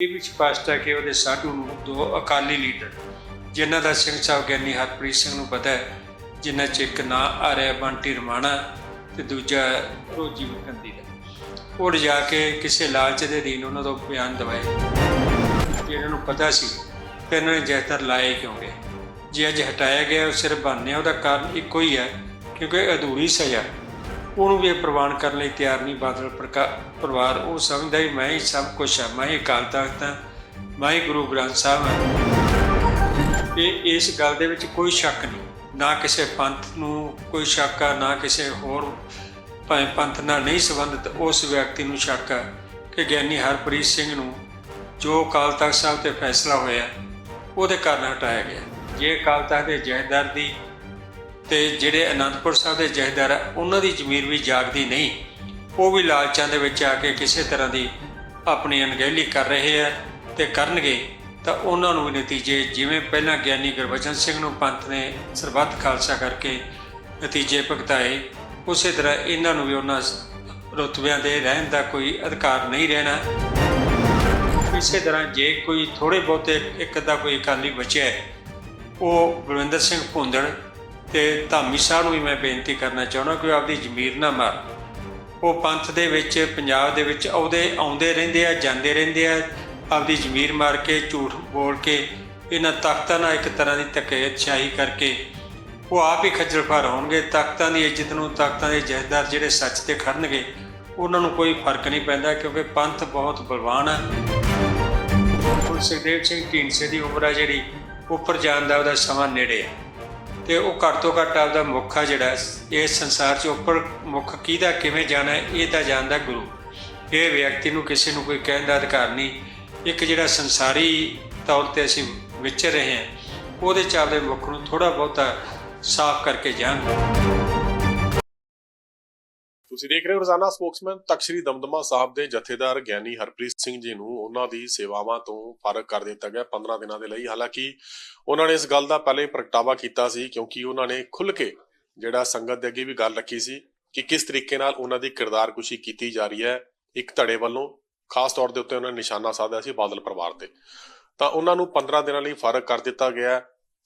ਇਹ ਵੀ ਸਪਸ਼ਟ ਹੈ ਕਿ ਉਹਦੇ ਸਾਧੂ ਨੂੰ ਦੋ ਅਕਾਲੀ ਲੀਡਰ, ਜਿਨ੍ਹਾਂ ਦਾ ਸਿੰਘ ਸਾਹਿਬ ਗਿਆਨੀ ਹਰਪ੍ਰੀਤ ਸਿੰਘ ਨੂੰ ਪਤਾ ਹੈ, ਜਿਨ੍ਹਾਂ ਚ ਇੱਕ ਨਾਂ ਆ ਰਿਹਾ ਬੰਟੀ ਰਮਾਣਾ ਤੇ ਦੂਜਾ ਰੋਜੀ ਵਿਕੰਦੀ ਦਾ। ਉਹ ਲਿਜਾ ਕੇ ਕਿਸੇ ਲਾਲਚ ਦੇ ਅਧੀਨ ਉਹਨਾਂ ਤੋਂ ਬਿਆਨ ਦਵਾਏ। ਕਿ ਇਹਨਾਂ ਨੂੰ ਪਤਾ ਸੀ ਕਿ ਇਹਨਾਂ ਨੇ ਜ਼ਹਿਰ ਲਾਏ ਕਿਉਂ ਗਏ। ਜੇ ਅੱਜ ਹਟਾਇਆ ਗਿਆ, ਉਹ ਸਿਰਫ ਬਹਾਨੇ ਉਹਦਾ ਕਾਰਨ ਇੱਕੋ ਹੀ ਹੈ, ਕਿਉਂਕਿ ਅਧੂਰੀ ਸਜ਼ਾ ਉਹਨੂੰ ਵੀ ਇਹ ਪ੍ਰਵਾਨ ਕਰਨ ਲਈ ਤਿਆਰ ਨਹੀਂ, ਬਾਦਲ ਪ੍ਰਕਾ- ਪਰਿਵਾਰ, ਉਹ ਸਮਝਦਾ ਵੀ ਮੈਂ ਹੀ ਸਭ ਕੁਝ ਹਾਂ ਮੈਂ ਹੀ ਅਕਾਲ ਤਖਤ ਹਾਂ ਮੈਂ ਹੀ ਗੁਰੂ ਗ੍ਰੰਥ ਸਾਹਿਬ ਹਾਂ ਇਹ ਇਸ ਗੱਲ ਦੇ ਵਿੱਚ ਕੋਈ ਸ਼ੱਕ ਨਹੀਂ, ਨਾ ਕਿਸੇ ਪੰਥ ਨੂੰ ਕੋਈ ਸ਼ੱਕ ਆ, ਨਾ ਕਿਸੇ ਹੋਰ ਭਾਵੇਂ ਪੰਥ ਨਾਲ ਨਹੀਂ ਸੰਬੰਧਿਤ, ਉਸ ਵਿਅਕਤੀ ਨੂੰ ਸ਼ੱਕ ਆ ਕਿ ਗਿਆਨੀ ਹਰਪ੍ਰੀਤ ਸਿੰਘ ਨੂੰ ਜੋ ਅਕਾਲ ਤਖਤ ਸਾਹਿਬ ਤੇ ਫੈਸਲਾ ਹੋਇਆ, ਉਹਦੇ ਕਾਰਨ ਹਟਾਇਆ ਗਿਆ। ਜੇ ਅਕਾਲ ਤਖਤ ਦੇ ਜਹੇਦਾਰ ਦੀ ਤੇ ਜਿਹੜੇ ਅਨੰਦਪੁਰ ਸਾਹਿਬ ਦੇ ਜਹੇਦਾਰ ਆ, ਉਹਨਾਂ ਦੀ ਜ਼ਮੀਰ ਵੀ ਜਾਗਦੀ ਨਹੀਂ। ਉਹ ਵੀ ਲਾਲਚਾਂ ਦੇ ਵਿੱਚ ਆ ਕੇ ਕਿਸੇ ਤਰ੍ਹਾਂ ਦੀ ਆਪਣੀ ਅਣਗਹਿਲੀ ਕਰ ਰਹੇ ਆ ਤੇ ਕਰਨਗੇ, ਤਾਂ ਉਹਨਾਂ ਨੂੰ ਵੀ ਨਤੀਜੇ ਜਿਵੇਂ ਪਹਿਲਾਂ ਗਿਆਨੀ ਗੁਰਬਚਨ ਸਿੰਘ ਨੂੰ ਪੰਥ ਨੇ ਸਰਬੱਤ ਖਾਲਸਾ ਕਰਕੇ ਨਤੀਜੇ ਭੁਗਤਾਏ, ਉਸੇ ਤਰ੍ਹਾਂ ਇਹਨਾਂ ਨੂੰ ਵੀ ਉਹਨਾਂ ਰੁਤਬਿਆਂ ਦੇ ਰਹਿਣ ਦਾ ਕੋਈ ਅਧਿਕਾਰ ਨਹੀਂ ਰਹਿਣਾ। ਇਸੇ ਤਰ੍ਹਾਂ ਜੇ ਕੋਈ ਥੋੜੇ ਬਹੁਤੇ ਇੱਕ ਦਾ ਕੋਈ ਅਕਾਲੀ ਬਚਿਆ ਉਹ ਬਲਵਿੰਦਰ ਸਿੰਘ ਭੁੰਦੜ ਤੇ ਧਾਮੀ ਸਾਹਿਬ ਨੂੰ ਵੀ ਮੈਂ ਬੇਨਤੀ ਕਰਨਾ ਚਾਹੁੰਦਾ ਕਿ ਆਪਦੀ ਜ਼ਮੀਰ ਨਾ ਮਾਰ। ਉਹ ਪੰਥ ਦੇ ਵਿੱਚ, ਪੰਜਾਬ ਦੇ ਵਿੱਚ ਆਉਂਦੇ ਆਉਂਦੇ ਰਹਿੰਦੇ ਆ, ਜਾਂਦੇ ਰਹਿੰਦੇ ਆ, ਆਪਦੀ ਜ਼ਮੀਰ ਮਾਰ ਕੇ, ਝੂਠ ਬੋਲ ਕੇ, ਇਹਨਾਂ ਤਖਤਾਂ ਨਾਲ ਇੱਕ ਤਰ੍ਹਾਂ ਦੀ ਧੱਕੇਸ਼ਾਹੀ ਕਰਕੇ ਉਹ ਆਪ ਹੀ ਖੱਜਲ ਖੁਆਰ ਹੋਣਗੇ। ਤਖਤਾਂ ਦੀ ਇੱਜ਼ਤ ਨੂੰ ਤਖਤਾਂ ਦੇ ਜਹੇਦਾਰ ਜਿਹੜੇ ਸੱਚ ਤੇ ਖੜਨਗੇ, ਉਹਨਾਂ ਨੂੰ ਕੋਈ ਫ਼ਰਕ ਨਹੀਂ ਪੈਂਦਾ ਕਿਉਂਕਿ ਪੰਥ ਬਹੁਤ ਬਲਵਾਨ ਹੈ ਗੁਰੂ ਸੁਖਦੇਵ ਸਿੰਘ ਢੀਂਡਸੇ ਦੀ ਉਮਰ ਆ ਜਿਹੜੀ, ਉੱਪਰ ਜਾਣ ਦਾ ਉਹਦਾ ਸਮਾਂ ਨੇੜੇ ਹੈ ਤੇ ਉਹ ਘੱਟ ਤੋਂ ਘੱਟ ਆਪਦਾ ਮੁੱਖ ਆ ਜਿਹੜਾ ਇਸ ਸੰਸਾਰ 'ਚ ਉੱਪਰ ਮੁੱਖ ਕਿਹਦਾ, ਕਿਵੇਂ ਜਾਣਾ, ਇਹ ਤਾਂ ਜਾਣਦਾ ਗੁਰੂ। ਇਹ ਵਿਅਕਤੀ ਨੂੰ ਕਿਸੇ ਨੂੰ ਕੋਈ ਕਹਿਣ ਦਾ ਅਧਿਕਾਰ ਨਹੀਂ। ਇੱਕ ਜਿਹੜਾ ਸੰਸਾਰੀ ਤੌਰ ਤੇ ਅਸੀਂ ਵਿਚਰ ਰਹੇ ਹਾਂ, ਉਹਦੇ 'ਚ ਆਪਦੇ ਮੁੱਖ ਨੂੰ ਥੋੜਾ ਬਹੁਤਾ ਸਾਫ਼ ਕਰਕੇ ਜਾਣ ਤੁਸੀਂ ਦੇਖ ਰਹੇ ਹੋ ਰੋਜ਼ਾਨਾ ਸਪੋਕਸਮੈਨ ਤਖਤ ਦਮਦਮਾ ਸਾਹਿਬ ਦੇ ਜਥੇਦਾਰ ਗਿਆਨੀ ਹਰਪ੍ਰੀਤ ਸਿੰਘ ਜੀ ਨੂੰ ਉਹਨਾਂ ਦੀ ਸੇਵਾਵਾਂ ਤੋਂ ਫ਼ਰਕ ਕਰ ਦਿੱਤਾ ਗਿਆ 15 ਦਿਨਾਂ ਦੇ ਲਈ। ਹਾਲਾਂਕਿ ਉਹਨਾਂ ਨੇ ਇਸ ਗੱਲ ਦਾ ਪਹਿਲੇ ਪ੍ਰਗਟਾਵਾ ਕੀਤਾ ਸੀ ਕਿਉਂਕਿ ਉਹਨਾਂ ਨੇ ਖੁੱਲ ਕੇ ਜਿਹੜਾ ਸੰਗਤ ਦੇ ਅੱਗੇ ਵੀ ਗੱਲ ਰੱਖੀ ਸੀ ਕਿ ਕਿਸ ਤਰੀਕੇ ਨਾਲ ਉਹਨਾਂ ਦੀ ਕਿਰਦਾਰਕੁਸ਼ੀ ਕੀਤੀ ਜਾ ਰਹੀ ਹੈ, ਇੱਕ ਧੜੇ ਵੱਲੋਂ। ਖਾਸ ਤੌਰ ਦੇ ਉੱਤੇ ਉਹਨਾਂ ਨੇ ਨਿਸ਼ਾਨਾ ਸਾਧਿਆ ਸੀ ਬਾਦਲ ਪਰਿਵਾਰ ਤੇ। ਤਾਂ ਉਹਨਾਂ ਨੂੰ 15 ਦਿਨਾਂ ਲਈ ਫ਼ਰਕ ਕਰ ਦਿੱਤਾ ਗਿਆ।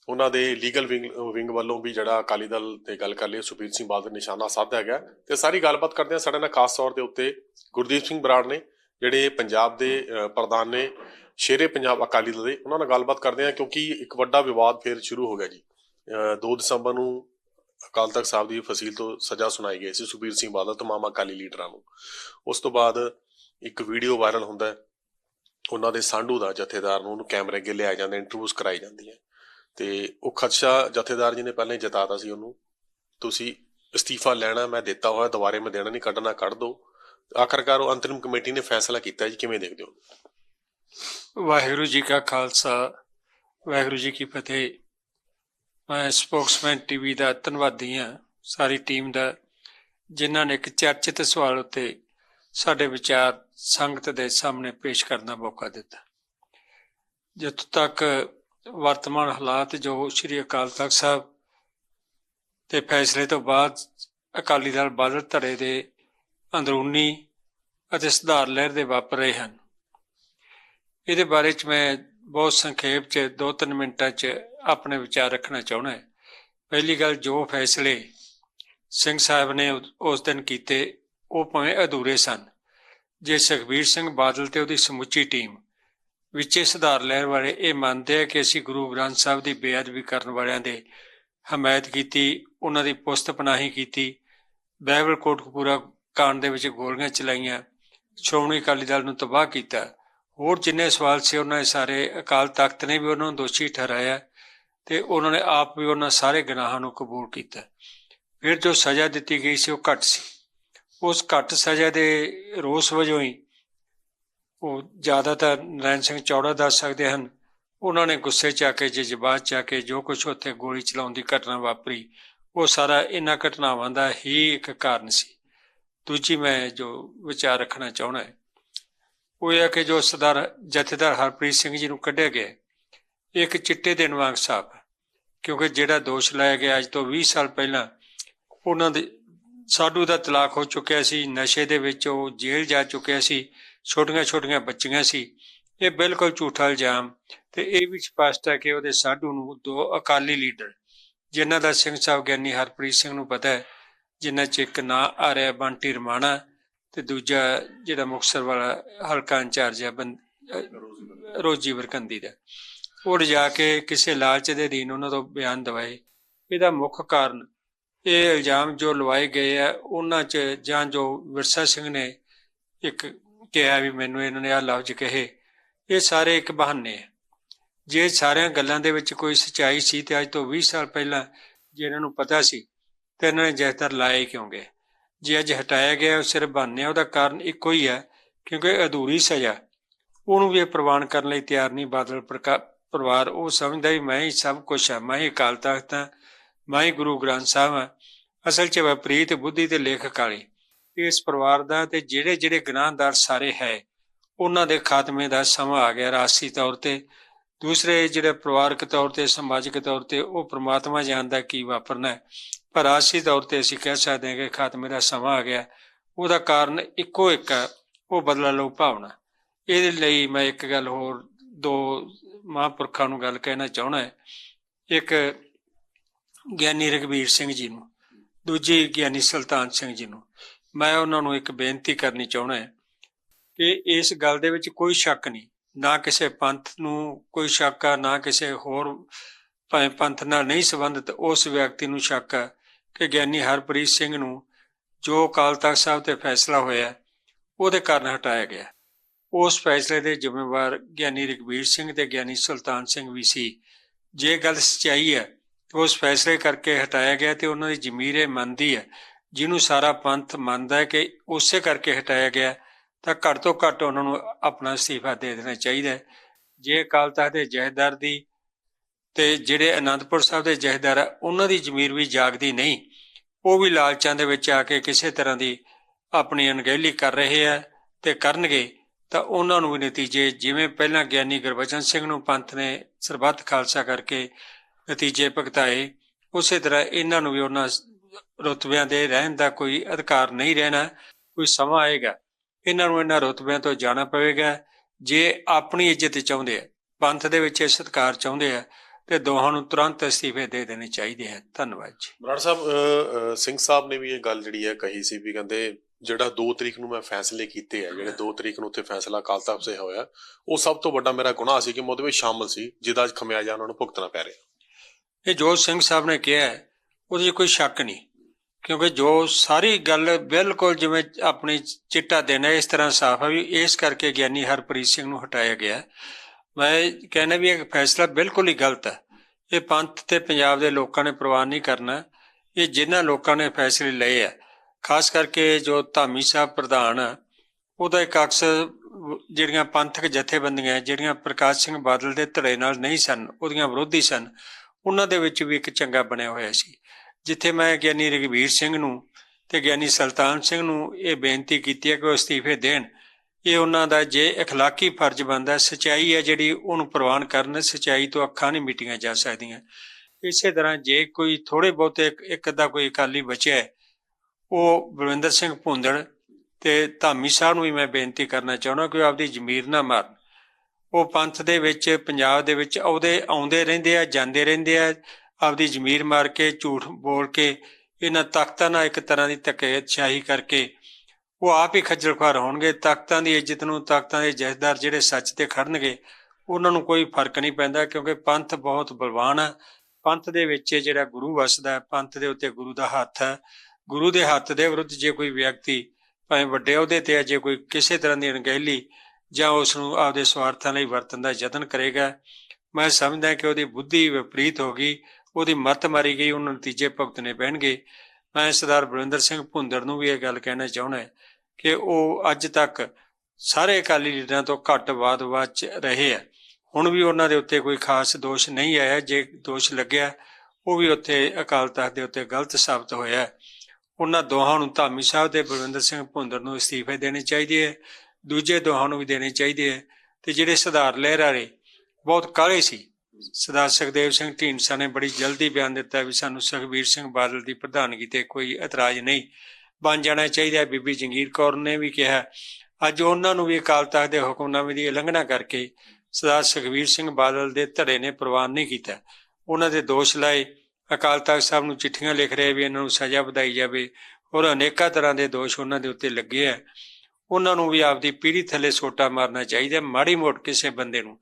ਉਹਨਾਂ ਦੇ ਲੀਗਲ ਵਿੰਗ ਵਿੰਗ ਵੱਲੋਂ ਵੀ ਜਿਹੜਾ ਅਕਾਲੀ ਦਲ ਤੇ ਗੱਲ ਕਰ ਲਈ ਸੁਖਬੀਰ ਸਿੰਘ ਬਾਦਲ ਨਿਸ਼ਾਨਾ ਸਾਧਿਆ ਗਿਆ ਤੇ ਸਾਰੀ ਗੱਲਬਾਤ ਕਰਦੇ ਹਾਂ ਸਾਡੇ ਨਾਲ ਖਾਸ ਤੌਰ ਦੇ ਉੱਤੇ ਗੁਰਦੀਪ ਸਿੰਘ ਬਰਾੜ ਨੇ ਜਿਹੜੇ ਪੰਜਾਬ ਦੇ ਪ੍ਰਧਾਨ ਨੇ ਸ਼ੇਰੇ ਪੰਜਾਬ ਅਕਾਲੀ ਦਲ ਦੇ ਉਹਨਾਂ ਨਾਲ ਗੱਲਬਾਤ ਕਰਦੇ ਹਾਂ ਕਿਉਂਕਿ ਇੱਕ ਵੱਡਾ ਵਿਵਾਦ ਫੇਰ ਸ਼ੁਰੂ ਹੋ ਗਿਆ ਜੀ। ਅਹ, 2 ਦਸੰਬਰ ਨੂੰ ਅਕਾਲ ਤਖਤ ਸਾਹਿਬ ਦੀ ਫਸੀਲ ਤੋਂ ਸਜ਼ਾ ਸੁਣਾਈ ਗਈ ਸੀ ਸੁਖਬੀਰ ਸਿੰਘ ਬਾਦਲ ਤਮਾਮ ਅਕਾਲੀ ਲੀਡਰਾਂ ਨੂੰ। ਉਸ ਤੋਂ ਬਾਅਦ ਇੱਕ ਵੀਡੀਓ ਵਾਇਰਲ ਹੁੰਦਾ ਹੈ। ਉਹਨਾਂ ਦੇ ਸਾਂਢੂ ਦਾ ਜਥੇਦਾਰ ਨੂੰ ਉਹਨੂੰ ਕੈਮਰੇ ਅੱਗੇ ਲਿਆਇਆ ਜਾਂਦਾ ਇੰਟਰਵਿਊਜ਼ ਕਰਾਈ ਜਾਂਦੀਆਂ ਤੇ ਉਹ ਖਦਸ਼ਾ ਜਥੇਦਾਰ ਜੀ ਨੇ ਪਹਿਲਾਂ ਹੀ ਜਤਾਤਾ ਸੀ ਉਹਨੂੰ। ਤੁਸੀਂ ਅਸਤੀਫਾ ਲੈਣਾ, ਮੈਂ ਦਿੱਤਾ ਹੋਇਆ, ਦੁਬਾਰੇ ਮੈਂ ਦੇਣਾ ਨਹੀਂ, ਕੱਢਣਾ ਕੱਢ ਦੋ। ਆਖਰਕਾਰ ਉਹ ਅੰਤਰਿਮ ਕਮੇਟੀ ਨੇ ਫੈਸਲਾ ਕੀਤਾ ਜੀ, ਕਿਵੇਂ ਦੇਖਦੇ ਹੋ? ਵਾਹਿਗੁਰੂ ਜੀ ਕਾ ਖਾਲਸਾ, ਵਾਹਿਗੁਰੂ ਜੀ ਕੀ ਫਤਿਹ। ਮੈਂ ਸਪੋਕਸਮੈਨ ਟੀਵੀ ਦਾ ਧੰਨਵਾਦੀ ਹਾਂ, ਸਾਰੀ ਟੀਮ ਦਾ, ਜਿਨ੍ਹਾਂ ਨੇ ਇੱਕ ਚਰਚਿਤ ਸਵਾਲ ਉੱਤੇ ਸਾਡੇ ਵਿਚਾਰ ਸੰਗਤ ਦੇ ਸਾਹਮਣੇ ਪੇਸ਼ ਕਰਨ ਦਾ ਮੌਕਾ ਦਿੱਤਾ। ਜਿੱਥੋਂ ਤੱਕ ਵਰਤਮਾਨ ਹਾਲਾਤ ਜੋ ਸ੍ਰੀ ਅਕਾਲ ਤਖਤ ਸਾਹਿਬ ਤੇ ਫੈਸਲੇ ਤੋਂ ਬਾਅਦ ਅਕਾਲੀ ਦਲ ਬਾਦਲ ਧੜੇ ਦੇ ਅੰਦਰੂਨੀ ਅਤੇ ਸੁਧਾਰ ਲਹਿਰ ਦੇ ਵਾਪਰ ਰਹੇ ਹਨ। ਇਹਦੇ ਬਾਰੇ ਚ ਮੈਂ ਬਹੁਤ ਸੰਖੇਪ ਚ 2-3 ਮਿੰਟਾਂ ਚ ਆਪਣੇ ਵਿਚਾਰ ਰੱਖਣਾ ਚਾਹੁੰਦਾ ਹਾਂ। ਪਹਿਲੀ ਗੱਲ, ਜੋ ਫੈਸਲੇ ਸਿੰਘ ਸਾਹਿਬ ਨੇ ਉਸ ਦਿਨ ਕੀਤੇ, ਉਹ ਭਾਵੇਂ ਅਧੂਰੇ ਸਨ। ਜੇ ਸੁਖਬੀਰ ਸਿੰਘ ਬਾਦਲ ਤੇ ਉਹਦੀ ਸਮੁੱਚੀ ਟੀਮ ਵਿੱਚੇ ਸੁਧਾਰ ਲੈਣ ਵਾਲੇ ਇਹ ਮੰਨਦੇ ਆ ਕਿ ਅਸੀਂ ਗੁਰੂ ਗ੍ਰੰਥ ਸਾਹਿਬ ਦੀ ਬੇਅਦਬੀ ਕਰਨ ਵਾਲਿਆਂ ਦੇ ਹਮਾਇਤ ਕੀਤੀ, ਉਹਨਾਂ ਦੀ ਪੁਸਤ ਪਨਾਹੀ ਕੀਤੀ, ਬਾਈਬਲ ਕੋਟਕਪੂਰਾ ਕਾਂਡ ਦੇ ਵਿੱਚ ਗੋਲੀਆਂ ਚਲਾਈਆਂ, ਸ਼੍ਰੋਮਣੀ ਅਕਾਲੀ ਦਲ ਨੂੰ ਤਬਾਹ ਕੀਤਾ। ਹੋਰ ਜਿੰਨੇ ਸਵਾਲ ਸੀ, ਉਹਨਾਂ ਦੇ ਸਾਰੇ ਅਕਾਲ ਤਖਤ ਨੇ ਵੀ ਉਹਨਾਂ ਨੂੰ ਦੋਸ਼ੀ ਠਹਿਰਾਇਆ ਤੇ ਉਹਨਾਂ ਨੇ ਆਪ ਵੀ ਉਹਨਾਂ ਸਾਰੇ ਗੁਨਾਹਾਂ ਨੂੰ ਕਬੂਲ ਕੀਤਾ। ਫਿਰ ਜੋ ਸਜ਼ਾ ਦਿੱਤੀ ਗਈ ਸੀ, ਉਹ ਘੱਟ ਸੀ। ਉਸ ਘੱਟ ਸਜ਼ਾ ਦੇ ਰੋਸ ਵਜੋਂ ਹੀ ਉਹ ਜ਼ਿਆਦਾਤਰ ਨਰੈਣ ਸਿੰਘ ਚੌੜਾ ਦੱਸ ਸਕਦੇ ਹਨ। ਉਹਨਾਂ ਨੇ ਗੁੱਸੇ ਚ ਆ ਕੇ, ਜਜ਼ਬਾਤ ਚ ਆ ਕੇ ਜੋ ਕੁਝ ਉੱਥੇ ਗੋਲੀ ਚਲਾਉਣ ਦੀ ਘਟਨਾ ਵਾਪਰੀ, ਉਹ ਸਾਰਾ ਇਹਨਾਂ ਘਟਨਾਵਾਂ ਦਾ ਹੀ ਇੱਕ ਕਾਰਨ ਸੀ। ਦੂਜੀ ਮੈਂ ਜੋ ਵਿਚਾਰ ਰੱਖਣਾ ਚਾਹੁੰਦਾ ਹੈ, ਉਹ ਇਹ ਹੈ ਕਿ ਜੋ ਸਰਦਾਰ ਜਥੇਦਾਰ ਹਰਪ੍ਰੀਤ ਸਿੰਘ ਜੀ ਨੂੰ ਕੱਢਿਆ ਗਿਆ, ਇਹ ਇੱਕ ਚਿੱਟੇ ਦਿਨ ਵਾਂਗ ਸਾਫ਼ ਕਿਉਂਕਿ ਜਿਹੜਾ ਦੋਸ਼ ਲਾਇਆ ਗਿਆ ਅੱਜ ਤੋਂ 20 ਸਾਲ ਪਹਿਲਾਂ, ਉਹਨਾਂ ਦੇ ਸਾਡੂ ਦਾ ਤਲਾਕ ਹੋ ਚੁੱਕਿਆ ਸੀ, ਨਸ਼ੇ ਦੇ ਵਿੱਚ ਉਹ ਜੇਲ੍ਹ ਜਾ ਚੁੱਕਿਆ ਸੀ ਛੋਟੀਆਂ ਛੋਟੀਆਂ ਬੱਚੀਆਂ ਸੀ, ਇਹ ਬਿਲਕੁਲ ਝੂਠਾ ਇਲਜ਼ਾਮ ਤੇ ਇਹ ਵੀ ਸਪਸ਼ਟ ਹੈ ਕਿ ਉਹਦੇ ਸਾਡੂ ਨੂੰ ਦੋ ਅਕਾਲੀ ਲੀਡਰ, ਜਿਨ੍ਹਾਂ ਦਾ ਸਿੰਘ ਸਾਹਿਬ ਗਿਆਨੀ ਹਰਪ੍ਰੀਤ ਸਿੰਘ ਨੂੰ ਪਤਾ ਹੈ, ਜਿਨ੍ਹਾਂ ਚ ਇੱਕ ਨਾਂ ਆ ਰਿਹਾ ਬੰਟੀ ਰਮਾਣਾ ਤੇ ਦੂਜਾ ਜਿਹੜਾ ਮੁਕਤਸਰ ਵਾਲਾ ਹਲਕਾ ਇੰਚਾਰਜ ਹੈ ਬੰ- ਰੋਜੀ ਵਰਕੰਦੀ ਦਾ। ਉਹ ਲਿਜਾ ਕੇ ਕਿਸੇ ਲਾਲਚ ਦੇ ਅਧੀਨ ਉਹਨਾਂ ਤੋਂ ਬਿਆਨ ਦਵਾਏ। ਇਹਦਾ ਮੁੱਖ ਕਾਰਨ ਇਹ ਇਲਜ਼ਾਮ ਜੋ ਲਵਾਏ ਗਏ ਆ, ਉਹਨਾਂ ਚ ਜਾਂ ਜੋ ਵਿਰਸਾ ਸਿੰਘ ਨੇ ਇੱਕ ਕਿਹਾ ਵੀ ਮੈਨੂੰ ਇਹਨਾਂ ਨੇ ਆ ਲਫ਼ਜ਼ ਕਹੇ। ਇਹ ਸਾਰੇ ਇੱਕ ਬਹਾਨੇ ਹੈ ਜੇ ਸਾਰਿਆਂ ਗੱਲਾਂ ਦੇ ਵਿੱਚ ਕੋਈ ਸਚਾਈ ਸੀ ਤੇ ਅੱਜ ਤੋਂ 20 ਸਾਲ ਪਹਿਲਾਂ ਜੇ ਇਹਨਾਂ ਨੂੰ ਪਤਾ ਸੀ, ਤੇ ਇਹਨਾਂ ਨੇ ਜੈਤਰ ਲਾਏ ਕਿਉਂ ਗਏ ਜੇ ਅੱਜ ਹਟਾਇਆ ਗਿਆ ਉਹ ਸਿਰਫ ਬਹਾਨੇ ਆ, ਉਹਦਾ ਕਾਰਨ ਇੱਕੋ ਹੀ ਹੈ ਕਿਉਂਕਿ ਅਧੂਰੀ ਸਜ਼ਾ। ਉਹਨੂੰ ਵੀ ਇਹ ਪ੍ਰਵਾਨ ਕਰਨ ਲਈ ਤਿਆਰ ਨਹੀਂ, ਬਾਦਲ ਪ੍ਰਕਾ- ਪਰਿਵਾਰ ਉਹ ਸਮਝਦਾ ਵੀ ਮੈਂ ਹੀ ਸਭ ਕੁਝ ਹਾਂ ਮੈਂ ਹੀ ਅਕਾਲ ਤਖਤ ਹਾਂ ਮੈਂ ਹੀ ਗੁਰੂ ਗ੍ਰੰਥ ਸਾਹਿਬ ਹਾਂ ਅਸਲ 'ਚ ਵਿਪਰੀਤ ਬੁੱਧੀ ਤੇ ਲੇਖਕ ਵਾਲੀ। ਇਸ ਪਰਿਵਾਰ ਦਾ ਤੇ ਜਿਹੜੇ ਜਿਹੜੇ ਗੁਨਾਹਦਾਰ ਸਾਰੇ ਹੈ, ਉਹਨਾਂ ਦੇ ਖਾਤਮੇ ਦਾ ਸਮਾਂ ਆ ਗਿਆ ਰਾਸੀ ਤੌਰ ਤੇ। ਦੂਸਰੇ ਜਿਹੜੇ ਪਰਿਵਾਰਕ ਤੌਰ ਤੇ, ਸਮਾਜਿਕ ਤੌਰ ਤੇ, ਉਹ ਪ੍ਰਮਾਤਮਾ ਜਾਣਦਾ ਕੀ ਵਾਪਰਨਾ ਹੈ। ਪਰ ਰਾਸੀ ਤੌਰ ਤੇ ਅਸੀਂ ਕਹਿ ਸਕਦੇ ਹਾਂ ਕਿ ਖਾਤਮੇ ਦਾ ਸਮਾਂ ਆ ਗਿਆ। ਉਹਦਾ ਕਾਰਨ ਇੱਕੋ ਇੱਕ ਹੈ, ਉਹ ਬਦਲਾ ਲਓ ਭਾਵਨਾ। ਇਹਦੇ ਲਈ ਮੈਂ ਇੱਕ ਗੱਲ ਹੋਰ, ਦੋ ਮਹਾਂਪੁਰਖਾਂ ਨੂੰ ਗੱਲ ਕਹਿਣਾ ਚਾਹਣਾ ਹੈ। ਇੱਕ ਗਿਆਨੀ ਰਘਬੀਰ ਸਿੰਘ ਜੀ ਨੂੰ, ਦੂਜੀ ਗਿਆਨੀ ਸੁਲਤਾਨ ਸਿੰਘ ਜੀ ਨੂੰ। ਮੈਂ ਉਹਨਾਂ ਨੂੰ ਇੱਕ ਬੇਨਤੀ ਕਰਨੀ ਚਾਹੁੰਦਾ ਹੈ ਕਿ ਇਸ ਗੱਲ ਦੇ ਵਿੱਚ ਕੋਈ ਸ਼ੱਕ ਨਹੀਂ, ਨਾ ਕਿਸੇ ਪੰਥ ਨੂੰ ਕੋਈ ਸ਼ੱਕ ਆ, ਨਾ ਕਿਸੇ ਹੋਰ ਭਾਵੇਂ ਪੰਥ ਨਾਲ ਨਹੀਂ ਸੰਬੰਧਿਤ, ਉਸ ਵਿਅਕਤੀ ਨੂੰ ਸ਼ੱਕ ਆ ਕਿ ਗਿਆਨੀ ਹਰਪ੍ਰੀਤ ਸਿੰਘ ਨੂੰ ਜੋ ਅਕਾਲ ਤਖਤ ਸਾਹਿਬ ਤੇ ਫੈਸਲਾ ਹੋਇਆ, ਉਹਦੇ ਕਾਰਨ ਹਟਾਇਆ ਗਿਆ। ਉਸ ਫੈਸਲੇ ਦੇ ਜ਼ਿੰਮੇਵਾਰ ਗਿਆਨੀ ਰਘਬੀਰ ਸਿੰਘ ਤੇ ਗਿਆਨੀ ਸੁਲਤਾਨ ਸਿੰਘ ਵੀ ਸੀ। ਜੇ ਗੱਲ ਸਚਾਈ ਹੈ ਉਸ ਫੈਸਲੇ ਕਰਕੇ ਹਟਾਇਆ ਗਿਆ ਤੇ ਉਹਨਾਂ ਦੀ ਜ਼ਮੀਰ ਇਹ ਮੰਨਦੀ ਹੈ ਜਿਹਨੂੰ ਸਾਰਾ ਪੰਥ ਮੰਨਦਾ ਹੈ ਕਿ ਉਸੇ ਕਰਕੇ ਹਟਾਇਆ ਗਿਆ ਤਾਂ ਘੱਟ ਤੋਂ ਘੱਟ ਉਹਨਾਂ ਨੂੰ ਆਪਣਾ ਅਸਤੀਫਾ ਦੇ ਦੇਣਾ ਚਾਹੀਦਾ ਹੈ। ਜੇ ਅਕਾਲ ਤਖਤ ਦੇ ਜਹੇਦਾਰ ਦੀ ਤੇ ਜਿਹੜੇ ਅਨੰਦਪੁਰ ਸਾਹਿਬ ਦੇ ਜਹੇਦਾਰ ਆ, ਉਹਨਾਂ ਦੀ ਜ਼ਮੀਰ ਵੀ ਜਾਗਦੀ ਨਹੀਂ, ਉਹ ਵੀ ਲਾਲਚਾਂ ਦੇ ਵਿੱਚ ਆ ਕੇ ਕਿਸੇ ਤਰ੍ਹਾਂ ਦੀ ਆਪਣੀ ਅਣਗਹਿਲੀ ਕਰ ਰਹੇ ਆ ਤੇ ਕਰਨਗੇ, ਤਾਂ ਉਹਨਾਂ ਨੂੰ ਵੀ ਨਤੀਜੇ ਜਿਵੇਂ ਪਹਿਲਾਂ ਗਿਆਨੀ ਗੁਰਬਚਨ ਸਿੰਘ ਨੂੰ ਪੰਥ ਨੇ ਸਰਬੱਤ ਖਾਲਸਾ ਕਰਕੇ ਨਤੀਜੇ ਭਗਤਾਏ, ਉਸੇ ਤਰ੍ਹਾਂ ਇਹਨਾਂ ਨੂੰ ਵੀ ਉਹਨਾਂ ਰੁਤਬਿਆਂ ਦੇ ਰਹਿਣ ਦਾ ਕੋਈ ਅਧਿਕਾਰ ਨਹੀਂ ਰਹਿਣਾ ਕੋਈ ਸਮਾਂ ਆਏਗਾ। ਇਹਨਾਂ ਨੂੰ ਇਹਨਾਂ ਰੁਤਬਿਆਂ ਤੋਂ ਜਾਣਾ ਪਵੇਗਾ। ਜੇ ਆਪਣੀ ਇੱਜ਼ਤ ਚਾਹੁੰਦੇ ਆ ਪੰਥ ਦੇ ਵਿੱਚ ਇਹ ਸਤਿਕਾਰ ਚਾਹੁੰਦੇ ਆ ਤੇ ਦੋਹਾਂ ਨੂੰ ਤੁਰੰਤ ਅਸਤੀਫੇ ਦੇ ਦੇਣੇ ਚਾਹੀਦੇ ਹੈ ਧੰਨਵਾਦ ਜੀ। ਬਰਾੜ ਸਾਹਿਬ ਸਿੰਘ ਸਾਹਿਬ ਨੇ ਵੀ ਇਹ ਗੱਲ ਜਿਹੜੀ ਹੈ ਕਹੀ ਸੀ ਵੀ ਕਹਿੰਦੇ ਜਿਹੜਾ 2 ਤਰੀਕ ਨੂੰ ਮੈਂ ਫੈਸਲੇ ਕੀਤੇ ਆ ਜਿਹੜੇ 2 ਤਰੀਕ ਨੂੰ ਉੱਥੇ ਫੈਸਲਾ ਅਕਾਲ ਤਖਤ ਸੇ ਹੋਇਆ ਉਹ ਸਭ ਤੋਂ ਵੱਡਾ ਮੇਰਾ ਗੁਨਾਹ ਸੀ ਕਿ ਮੈਂ ਉਹਦੇ ਵਿੱਚ ਸ਼ਾਮਲ ਸੀ ਜਿਹਦਾ ਅੱਜ ਖਮਿਆਜਾ ਉਹਨਾਂ ਨੂੰ ਭੁਗਤਣਾ ਪੈ ਰਿਹਾ। ਇਹ ਜੋਤ ਸਿੰਘ ਸਾਹਿਬ ਨੇ ਕਿਹਾ ਹੈ, ਉਹਦੇ 'ਚ ਕੋਈ ਸ਼ੱਕ ਨਹੀਂ। ਕਿਉਂਕਿ ਜੋ ਸਾਰੀ ਗੱਲ ਬਿਲਕੁਲ ਜਿਵੇਂ ਆਪਣੀ ਚਿੱਟਾ ਦੇਣਾ ਇਸ ਤਰ੍ਹਾਂ ਸਾਫ਼ ਹੈ ਵੀ ਇਸ ਕਰਕੇ ਗਿਆਨੀ ਹਰਪ੍ਰੀਤ ਸਿੰਘ ਨੂੰ ਹਟਾਇਆ ਗਿਆ। ਮੈਂ ਕਹਿੰਦਾ ਵੀ ਇਹ ਫੈਸਲਾ ਬਿਲਕੁਲ ਹੀ ਗਲਤ ਹੈ ਇਹ ਪੰਥ ਤੇ ਪੰਜਾਬ ਦੇ ਲੋਕਾਂ ਨੇ ਪ੍ਰਵਾਨ ਨਹੀਂ ਕਰਨਾ। ਇਹ ਜਿਨ੍ਹਾਂ ਲੋਕਾਂ ਨੇ ਫੈਸਲੇ ਲਏ ਆ ਖਾਸ ਕਰਕੇ ਜੋ ਧਾਮੀ ਸਾਹਿਬ ਪ੍ਰਧਾਨ ਆ, ਉਹਦਾ ਇੱਕ ਅਕਸਰ ਜਿਹੜੀਆਂ ਪੰਥਕ ਜਥੇਬੰਦੀਆਂ ਜਿਹੜੀਆਂ ਪ੍ਰਕਾਸ਼ ਸਿੰਘ ਬਾਦਲ ਦੇ ਧੜੇ ਨਾਲ ਨਹੀਂ ਸਨ ਉਹਦੀਆਂ ਵਿਰੋਧੀ ਸਨ ਉਹਨਾਂ ਦੇ ਵਿੱਚ ਵੀ ਇੱਕ ਚੰਗਾ ਬਣਿਆ ਹੋਇਆ ਸੀ। ਜਿੱਥੇ ਮੈਂ ਗਿਆਨੀ ਰਘਵੀਰ ਸਿੰਘ ਨੂੰ ਤੇ ਗਿਆਨੀ ਸੁਲਤਾਨ ਸਿੰਘ ਨੂੰ ਇਹ ਬੇਨਤੀ ਕੀਤੀ ਹੈ ਕਿ ਉਹ ਅਸਤੀਫੇ ਦੇਣ ਇਹ ਉਹਨਾਂ ਦਾ ਜੇ اخلاقی ਫਰਜ਼ ਬਣਦਾ ਸਚਾਈ ਹੈ ਜਿਹੜੀ ਉਹਨੂੰ ਪ੍ਰਵਾਨ ਕਰਨ ਸਚਾਈ ਤੋਂ ਅੱਖਾਂ ਨਹੀਂ ਮਿਟੀਆਂ ਜਾ ਸਕਦੀਆਂ ਇਸੇ ਤਰ੍ਹਾਂ ਜੇ ਕੋਈ ਥੋੜੇ ਬਹੁਤੇ ਇੱਕ- ਇੱਕ ਅੱਧਾ ਕੋਈ ਅਕਾਲੀ ਬਚਿਆ ਹੈ, ਉਹ ਬਲਵਿੰਦਰ ਸਿੰਘ ਭੁੰਦੜ ਤੇ ਧਾਮੀ ਸਾਹਿਬ ਨੂੰ ਵੀ ਮੈਂ ਬੇਨਤੀ ਕਰਨਾ ਚਾਹੁੰਦਾ ਕਿ ਉਹ ਆਪਦੀ ਜ਼ਮੀਰ ਨਾ ਮਾਰਨ ਉਹ ਪੰਥ ਦੇ ਵਿੱਚ ਪੰਜਾਬ ਦੇ ਵਿੱਚ ਆਉਦੇ ਆਉਂਦੇ ਰਹਿੰਦੇ ਆ ਜਾਂਦੇ ਰਹਿੰਦੇ ਆ ਆਪਦੀ ਜ਼ਮੀਰ ਮਾਰ ਕੇ, ਝੂਠ ਬੋਲ ਕੇ, ਇਹਨਾਂ ਤਖਤਾਂ ਨਾਲ ਇੱਕ ਤਰ੍ਹਾਂ ਦੀ ਧੱਕੇਸ਼ਾਹੀ ਕਰਕੇ ਉਹ ਆਪ ਹੀ ਖੱਜਲ ਖੁਆਰ ਹੋਣਗੇ। ਤਖਤਾਂ ਦੀ ਇੱਜ਼ਤ ਨੂੰ ਤਖਤਾਂ ਦੇ ਜਥੇਦਾਰ ਜਿਹੜੇ ਸੱਚ ਤੇ ਖੜਨਗੇ, ਉਹਨਾਂ ਨੂੰ ਕੋਈ ਫ਼ਰਕ ਨਹੀਂ ਪੈਂਦਾ ਕਿਉਂਕਿ ਪੰਥ ਬਹੁਤ ਬਲਵਾਨ ਹੈ ਪੰਥ ਦੇ ਵਿੱਚ ਜਿਹੜਾ ਗੁਰੂ ਵਸਦਾ ਹੈ, ਪੰਥ ਦੇ ਉੱਤੇ ਗੁਰੂ ਦਾ ਹੱਥ ਹੈ। ਗੁਰੂ ਦੇ ਹੱਥ ਦੇ ਵਿਰੁੱਧ ਜੇ ਕੋਈ ਵਿਅਕਤੀ ਭਾਵੇਂ ਵੱਡੇ ਅਹੁਦੇ ਤੇ ਹੈ, ਜੇ ਕੋਈ ਕਿਸੇ ਤਰ੍ਹਾਂ ਦੀ ਅਣਗਹਿਲੀ ਜਾਂ ਉਸ ਨੂੰ ਆਪਦੇ ਸਵਾਰਥਾਂ ਲਈ ਵਰਤਣ ਦਾ ਯਤਨ ਕਰੇਗਾ, ਮੈਂ ਸਮਝਦਾ ਕਿ ਉਹਦੀ ਬੁੱਧੀ ਵਿਪਰੀਤ ਹੋ ਗਈ। ਉਹਦੀ ਮੱਤ ਮਾਰੀ ਗਈ, ਉਹਨੂੰ ਨਤੀਜੇ ਭੁਗਤਣੇ ਪੈਣਗੇ। ਮੈਂ ਸਰਦਾਰ ਬਲਵਿੰਦਰ ਸਿੰਘ ਭੁੰਦੜ ਨੂੰ ਵੀ ਇਹ ਗੱਲ ਕਹਿਣਾ ਚਾਹੁੰਦਾ ਕਿ ਉਹ ਅੱਜ ਤੱਕ ਸਾਰੇ ਅਕਾਲੀ ਲੀਡਰਾਂ ਤੋਂ ਘੱਟ ਵਾਦ-ਵਾਦ ਚ ਰਹੇ ਆ। ਹੁਣ ਵੀ ਉਹਨਾਂ ਦੇ ਉੱਤੇ ਕੋਈ ਖਾਸ ਦੋਸ਼ ਨਹੀਂ ਆਇਆ। ਜੇ ਦੋਸ਼ ਲੱਗਿਆ, ਉਹ ਵੀ ਉੱਥੇ ਅਕਾਲ ਤਖਤ ਦੇ ਉੱਤੇ ਗਲਤ ਸਾਬਤ ਹੋਇਆ ਉਹਨਾਂ ਦੋਹਾਂ ਨੂੰ ਧਾਮੀ ਸਾਹਿਬ ਤੇ ਬਲਵਿੰਦਰ ਸਿੰਘ ਭੁੰਦੜ ਨੂੰ ਅਸਤੀਫੇ ਦੇਣੇ ਚਾਹੀਦੇ ਹੈ ਦੂਜੇ ਦੋਹਾਂ ਨੂੰ ਵੀ ਦੇਣੇ ਚਾਹੀਦੇ ਹੈ ਤੇ ਜਿਹੜੇ ਸੁਧਾਰ ਲਹਿਰਾਰੇ ਬਹੁਤ ਕਾਲੇ ਸੀ ਸਰਦਾਰ ਸੁਖਦੇਵ ਸਿੰਘ ਢੀਂਡਸਾ ਨੇ ਬੜੀ ਜਲਦੀ ਬਿਆਨ ਦਿੱਤਾ ਵੀ ਸਾਨੂੰ ਸੁਖਬੀਰ ਸਿੰਘ ਬਾਦਲ ਦੀ ਪ੍ਰਧਾਨਗੀ ਤੇ ਕੋਈ ਇਤਰਾਜ਼ ਨਹੀਂ। ਬਣ ਜਾਣਾ ਚਾਹੀਦਾ ਬੀਬੀ ਜੰਗੀਰ ਕੌਰ ਨੇ ਵੀ ਕਿਹਾ, ਅੱਜ ਉਹਨਾਂ ਨੂੰ ਵੀ ਅਕਾਲ ਤਖਤ ਦੇ ਹੁਕਮਨਾਮੇ ਦੀ ਉਲੰਘਣਾ ਕਰਕੇ ਸਰਦਾਰ ਸੁਖਬੀਰ ਸਿੰਘ ਬਾਦਲ ਦੇ ਧੜੇ ਨੇ ਪ੍ਰਵਾਨ ਨਹੀਂ ਕੀਤਾ। ਉਹਨਾਂ ਦੇ ਦੋਸ਼ ਲਾਏ, ਅਕਾਲ ਤਖਤ ਸਾਹਿਬ ਨੂੰ ਚਿੱਠੀਆਂ ਲਿਖ ਰਹੇ ਵੀ ਇਹਨਾਂ ਨੂੰ ਸਜ਼ਾ ਵਧਾਈ ਜਾਵੇ ਔਰ ਅਨੇਕਾਂ ਤਰ੍ਹਾਂ ਦੇ ਦੋਸ਼ ਉਹਨਾਂ ਦੇ ਉੱਤੇ ਲੱਗੇ ਆ। ਉਹਨਾਂ ਨੂੰ ਵੀ ਆਪਦੀ ਪੀੜੀ ਥੱਲੇ ਸੋਟਾ ਮਾਰਨਾ ਚਾਹੀਦਾ ਮਾੜੀ ਮੋਟ ਕਿਸੇ ਬੰਦੇ ਨੂੰ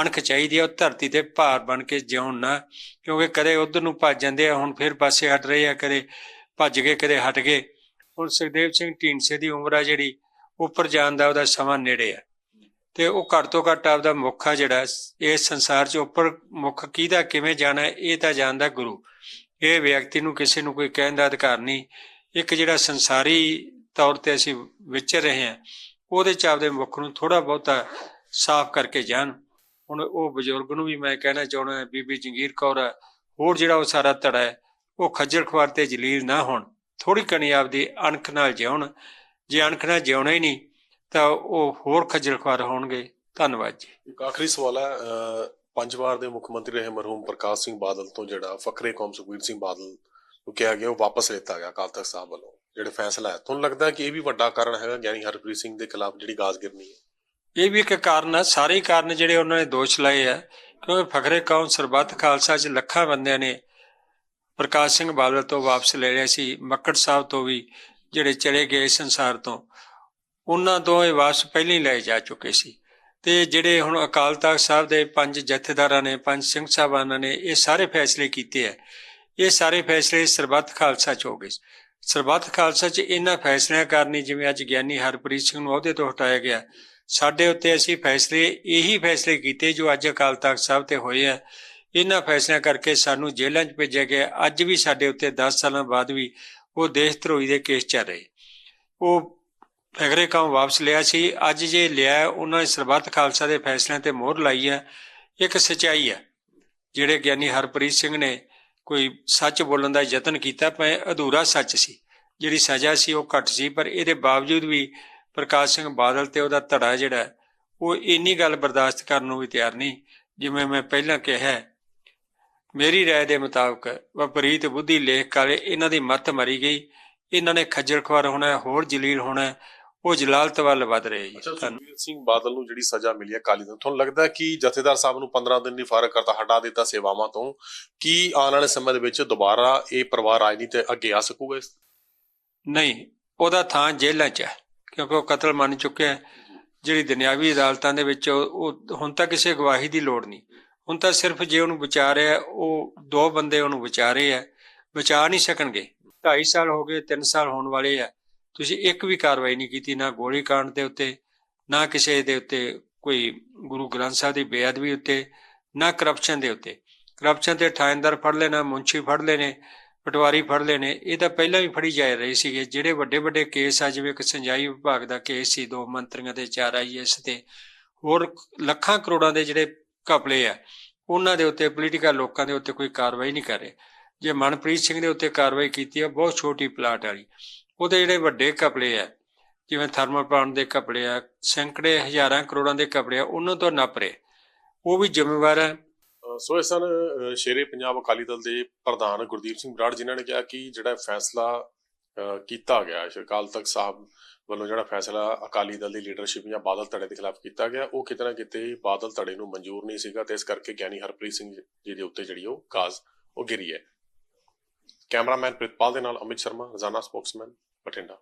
ਅਣਖ ਚਾਹੀਦੀ ਹੈ, ਉਹ ਧਰਤੀ ਤੇ ਭਾਰ ਬਣ ਕੇ ਜਿਉਣ ਨਾ, ਕਿਉਂਕਿ ਕਦੇ ਉਧਰ ਨੂੰ ਭੱਜ ਜਾਂਦੇ ਆ, ਹੁਣ ਫਿਰ ਪਾਸੇ ਹਟ ਰਹੇ ਆ, ਕਦੇ ਭੱਜ ਗਏ, ਕਦੇ ਹਟ ਗਏ। ਹੁਣ ਸੁਖਦੇਵ ਸਿੰਘ ਢੀਂਡਸੇ ਦੀ ਉਮਰ ਆ ਜਿਹੜੀ, ਉੱਪਰ ਜਾਣ ਦਾ ਉਹਦਾ ਸਮਾਂ ਨੇੜੇ ਆ। ਤੇ ਉਹ ਘੱਟ ਤੋਂ ਘੱਟ ਆਪਦਾ ਮੁੱਖ ਆ ਜਿਹੜਾ, ਇਸ ਸੰਸਾਰ 'ਚ ਉੱਪਰ ਮੁੱਖ ਕਿਹਦਾ, ਕਿਵੇਂ ਜਾਣਾ, ਇਹ ਤਾਂ ਜਾਣਦਾ ਗੁਰੂ। ਇਹ ਵਿਅਕਤੀ ਨੂੰ ਕਿਸੇ ਨੂੰ ਕੋਈ ਕਹਿਣ ਦਾ ਅਧਿਕਾਰ ਨਹੀਂ। ਇੱਕ ਜਿਹੜਾ ਸੰਸਾਰੀ ਤੌਰ ਤੇ ਅਸੀਂ ਵਿਚਰ ਰਹੇ ਹਾਂ ਉਹਦੇ 'ਚ ਆਪਦੇ ਮੁੱਖ ਨੂੰ ਥੋੜਾ ਬਹੁਤਾ ਸਾਫ਼ ਕਰਕੇ ਜਾਣ। ਹੁਣ ਉਹ ਬਜ਼ੁਰਗ ਨੂੰ ਵੀ ਮੈਂ ਕਹਿਣਾ ਚਾਹੁੰਦਾ ਬੀਬੀ ਜੰਗੀਰ ਕੌਰ ਹੋਰ ਜਿਹੜਾ ਉਹ ਸਾਰਾ ਧੜਾ ਹੈ ਉਹ ਖੱਜਲ ਖੁਆਰ ਤੇ ਜਲੀਲ ਨਾ ਹੋਣ ਥੋੜੀ ਕਣੀ ਆਪਦੀ ਅਣਖ ਨਾਲ ਜਿਉਣ ਜੇ ਅਣਖ ਨਾਲ ਜਿਉਣਾ ਹੀ ਨਹੀਂ ਤਾਂ ਉਹ ਹੋਰ ਖੱਜਲ ਖੁਆਰ ਹੋਣਗੇ। ਧੰਨਵਾਦ ਜੀ। ਇੱਕ ਆਖਰੀ ਸਵਾਲ ਹੈ ਅਹ, ਪੰਜ ਵਾਰ ਦੇ ਮੁੱਖ ਮੰਤਰੀ ਰਹੇ ਮਰਹੂਮ ਪ੍ਰਕਾਸ਼ ਸਿੰਘ ਬਾਦਲ ਤੋਂ ਜਿਹੜਾ ਫਕਰੇ ਕੌਮ ਸੁਖਬੀਰ ਸਿੰਘ ਬਾਦਲ ਨੂੰ ਕਿਹਾ ਗਿਆ ਉਹ ਵਾਪਸ ਲਿੱਤਾ ਗਿਆ ਅਕਾਲ ਤਖਤ ਸਾਹਿਬ ਵੱਲੋਂ। ਜਿਹੜੇ ਫੈਸਲਾ ਹੈ ਤੁਹਾਨੂੰ ਲੱਗਦਾ ਕਿ ਇਹ ਵੀ ਵੱਡਾ ਕਾਰਨ ਹੈਗਾ ਗਿਆਨੀ ਹਰਪ੍ਰੀਤ ਸਿੰਘ ਦੇ ਖਿਲਾਫ ਜਿਹੜੀ ਗਾਜ਼ਗਿਰਨੀ ਹੈ? ਇਹ ਵੀ ਇੱਕ ਕਾਰਨ ਹੈ ਸਾਰੇ ਕਾਰਨ ਜਿਹੜੇ ਉਹਨਾਂ ਨੇ ਦੋਸ਼ ਲਾਏ ਆ ਕਿਉਂਕਿ ਫਖਰੇ ਕੌਮ ਸਰਬੱਤ ਖਾਲਸਾ ਚ ਲੱਖਾਂ ਬੰਦਿਆਂ ਨੇ ਪ੍ਰਕਾਸ਼ ਸਿੰਘ ਬਾਦਲ ਤੋਂ ਵਾਪਸ ਲੈ ਲਿਆ ਸੀ, ਮੱਕੜ ਸਾਹਿਬ ਤੋਂ ਵੀ ਜਿਹੜੇ ਚਲੇ ਗਏ ਸੰਸਾਰ ਤੋਂ, ਉਹਨਾਂ ਤੋਂ ਇਹ ਵਾਪਸ ਪਹਿਲਾਂ ਹੀ ਲਏ ਜਾ ਚੁੱਕੇ ਸੀ। ਤੇ ਜਿਹੜੇ ਹੁਣ ਅਕਾਲ ਤਖਤ ਸਾਹਿਬ ਦੇ ਪੰਜ ਜਥੇਦਾਰਾਂ ਨੇ, ਪੰਜ ਸਿੰਘ ਸਾਹਿਬਾਨਾਂ ਨੇ ਇਹ ਸਾਰੇ ਫੈਸਲੇ ਕੀਤੇ ਆ। ਇਹ ਸਾਰੇ ਫੈਸਲੇ ਸਰਬੱਤ ਖਾਲਸਾ ਚ ਹੋ ਗਏ ਸਰਬੱਤ ਖਾਲਸਾ ਚ ਇਹਨਾਂ ਫੈਸਲਿਆਂ ਕਾਰਨ ਹੀ ਜਿਵੇਂ ਅੱਜ ਗਿਆਨੀ ਹਰਪ੍ਰੀਤ ਸਿੰਘ ਨੂੰ ਅਹੁਦੇ ਤੋਂ ਹਟਾਇਆ ਗਿਆ ਸਾਡੇ ਉੱਤੇ ਅਸੀਂ ਫੈਸਲੇ, ਇਹੀ ਫੈਸਲੇ ਕੀਤੇ ਜੋ ਅੱਜ ਅਕਾਲ ਤਖਤ ਸਾਹਿਬ ਤੇ ਹੋਏ ਆ। ਇਹਨਾਂ ਫੈਸਲਿਆਂ ਕਰਕੇ ਸਾਨੂੰ ਜੇਲ੍ਹਾਂ 'ਚ ਭੇਜਿਆ ਗਿਆ। ਅੱਜ ਵੀ ਸਾਡੇ ਉੱਤੇ 10 ਸਾਲਾਂ ਬਾਅਦ ਵੀ ਉਹ ਦੇਸ਼ ਧਰੋਹੀ ਦੇ ਕੇਸ ਚੱਲ ਰਹੇ। ਉਹ ਫਗਰੇ ਕੰਮ ਵਾਪਸ ਲਿਆ ਸੀ। ਅੱਜ ਜੇ ਲਿਆ, ਉਹਨਾਂ ਨੇ ਸਰਬੱਤ ਖਾਲਸਾ ਦੇ ਫੈਸਲਿਆਂ ਤੇ ਮੋਹਰ ਲਾਈ ਹੈ ਇੱਕ ਸਚਾਈ ਹੈ ਜਿਹੜੇ ਗਿਆਨੀ ਹਰਪ੍ਰੀਤ ਸਿੰਘ ਨੇ ਕੋਈ ਸੱਚ ਬੋਲਣ ਦਾ ਯਤਨ ਕੀਤਾ ਪਰ ਅਧੂਰਾ ਸੱਚ ਸੀ। ਜਿਹੜੀ ਸਜ਼ਾ ਸੀ ਉਹ ਘੱਟ ਸੀ, ਪਰ ਇਹਦੇ ਬਾਵਜੂਦ ਵੀ ਪ੍ਰਕਾਸ਼ ਸਿੰਘ ਬਾਦਲ ਤੇ ਉਹਦਾ ਧੜਾ ਜਿਹੜਾ ਹੈ, ਉਹ ਇੰਨੀ ਗੱਲ ਬਰਦਾਸ਼ਤ ਕਰਨ ਨੂੰ ਵੀ ਤਿਆਰ ਨਹੀਂ ਜਿਵੇਂ ਮੈਂ ਪਹਿਲਾਂ ਕਿਹਾ ਹੈ। ਮੇਰੀ رائے ਦੇ ਮੁਤਾਬਕ ਵਿਪਰੀਤ ਬੁੱਧੀ ਲੇਖ ਕਾਲੇ ਇਹਨਾਂ ਦੀ ਮੱਤ ਮਰੀ ਗਈ ਇਹਨਾਂ ਨੇ ਖੱਜਲ ਖੁਆਰ ਹੋਣਾ ਹੈ, ਹੋਰ ਜਲੀਲ ਹੋਣਾ ਹੈ, ਉਹ ਜਲਾਲਤ ਵੱਲ ਵੱਧ ਰਹੇ ਜੀ ਅੱਛਾ ਧੰਨ- ਸੁਖਬੀਰ ਸਿੰਘ ਬਾਦਲ ਨੂੰ ਜਿਹੜੀ ਸਜ਼ਾ ਮਿਲੀ ਹੈ ਕਾਲੀ ਦਿਨ ਤੁਹਾਨੂੰ ਲੱਗਦਾ ਹੈ ਕਿ ਜਥੇਦਾਰ ਸਾਹਿਬ ਨੂੰ 15 ਦਿਨ ਦੀ ਫਾਰਗ ਕਰਤਾ ਹਟਾ ਦਿੱਤਾ ਸੇਵਾਵਾਂ ਤੋਂ ਕੀ ਆਉਣ ਵਾਲੇ ਸਮੇਂ ਦੇ ਵਿੱਚ ਦੁਬਾਰਾ ਇਹ ਪਰਿਵਾਰ ਰਾਜਨੀਤੀ ਤੇ ਅੱਗੇ ਆ ਸਕੂਗਾ ਇਸ ਨਹੀਂ ਉਹਦਾ ਥਾਂ ਜੇਲ੍ਹਾਂ 'ਚ ਹੈ ਕਿਉਂਕਿ ਉਹ ਕਤਲ ਮੰਨ ਚੁੱਕਿਆ ਹੈ। ਜਿਹੜੀ ਦੁਨਿਆਵੀ ਅਦਾਲਤਾਂ ਦੇ ਵਿੱਚ ਉਹ ਹੁਣ ਤਾਂ ਕਿਸੇ ਗਵਾਹੀ ਦੀ ਲੋੜ ਨਹੀਂ। ਹੁਣ ਤਾਂ ਸਿਰਫ ਜੇ ਉਹਨੂੰ ਵਿਚਾਰ ਉਹ ਦੋ ਬੰਦੇ ਉਹਨੂੰ ਵਿਚਾਰੇ ਆ ਬਚਾ ਨਹੀਂ ਸਕਣਗੇ। 2.5 ਸਾਲ ਹੋ ਗਏ 3 ਸਾਲ ਹੋਣ ਵਾਲੇ ਆ ਤੁਸੀਂ ਇੱਕ ਵੀ ਕਾਰਵਾਈ ਨਹੀਂ ਕੀਤੀ, ਨਾ ਗੋਲੀ ਕਾਂਡ ਦੇ ਉੱਤੇ, ਨਾ ਕਿਸੇ ਦੇ ਉੱਤੇ ਕੋਈ ਗੁਰੂ ਗ੍ਰੰਥ ਸਾਹਿਬ ਦੀ ਬੇਅਦਬੀ ਉੱਤੇ, ਨਾ ਕਰਪਸ਼ਨ ਦੇ ਉੱਤੇ। ਕਰਪਸ਼ਨ ਤੇ ਠਾਇੰਦਰ ਫੜ ਲੈਣਾ ਮੁੰਸ਼ੀ ਫੜ ਲੈਣੇ ਪਟਵਾਰੀ ਫੜ ਲੈਣੇ ਇਹ ਤਾਂ ਪਹਿਲਾਂ ਵੀ ਫੜੀ ਜਾ ਰਹੇ ਸੀਗੇ। ਜਿਹੜੇ ਵੱਡੇ ਵੱਡੇ ਕੇਸ ਆ, ਜਿਵੇਂ ਇੱਕ ਸੰਜਾਈ ਵਿਭਾਗ ਦਾ ਕੇਸ ਸੀ, ਦੋ ਮੰਤਰੀਆਂ ਦੇ, ਚਾਰ ਆਈਐਸ ਤੇ ਹੋਰ ਲੱਖਾਂ ਕਰੋੜਾਂ ਦੇ ਜਿਹੜੇ ਘਪਲੇ ਆ, ਉਹਨਾਂ ਦੇ ਉੱਤੇ ਪੋਲੀਟੀਕਲ ਲੋਕਾਂ ਦੇ ਉੱਤੇ ਕੋਈ ਕਾਰਵਾਈ ਨਹੀਂ ਕਰ ਰਹੇ। ਜੇ ਮਨਪ੍ਰੀਤ ਸਿੰਘ ਦੇ ਉੱਤੇ ਕਾਰਵਾਈ ਕੀਤੀ ਆ, ਬਹੁਤ ਛੋਟੀ ਪਲਾਟ ਵਾਲੀ। ਉਹਦੇ ਜਿਹੜੇ ਵੱਡੇ ਘਪਲੇ ਆ, ਜਿਵੇਂ ਥਰਮਲ ਪਲਾਂਟ ਦੇ ਘਪਲੇ ਆ, ਸੈਂਕੜੇ ਹਜ਼ਾਰਾਂ ਕਰੋੜਾਂ ਦੇ ਘਪਲੇ ਆ, ਉਹਨਾਂ ਤੋਂ ਨੱਪ ਉਹ ਵੀ ਜ਼ਿੰਮੇਵਾਰ ਹੈ ਸੋ ਇਹ ਸਨ ਸ਼ੇਰੇ ਪੰਜਾਬ ਅਕਾਲੀ ਦਲ ਦੇ ਪ੍ਰਧਾਨ ਗੁਰਦੀਪ ਸਿੰਘ ਬਰਾੜ ਜਿਨ੍ਹਾਂ ਨੇ ਕਿਹਾ ਕਿ ਜਿਹੜਾ ਫੈਸਲਾ ਕੀਤਾ ਗਿਆ ਹੈ ਅਕਾਲ ਤਖਤ ਸਾਹਿਬ ਵੱਲੋਂ ਜਿਹੜਾ ਫੈਸਲਾ ਅਕਾਲੀ ਦਲ ਦੀ ਲੀਡਰਸ਼ਿਪ ਜਾਂ ਬਾਦਲ ਧੜੇ ਦੇ ਖਿਲਾਫ ਕੀਤਾ ਗਿਆ, ਉਹ ਕਿਤੇ ਨਾ ਕਿਤੇ ਬਾਦਲ ਧੜੇ ਨੂੰ ਮਨਜ਼ੂਰ ਨਹੀਂ ਸੀਗਾ ਤੇ ਇਸ ਕਰਕੇ ਗਿਆਨੀ ਹਰਪ੍ਰੀਤ ਸਿੰਘ ਜੀ ਦੇ ਉੱਤੇ ਜਿਹੜੀ ਉਹ ਕਾਜ਼, ਉਹ ਗਿਰੀ ਹੈ। ਕੈਮਰਾਮੈਨ ਪ੍ਰਿਤਪਾਲ ਦੇ ਨਾਲ ਅਮਿਤ ਸ਼ਰਮਾ, ਰਜ਼ਾਨਾ ਸਪੋਕਸਮੈਨ, ਬਠਿੰਡਾ।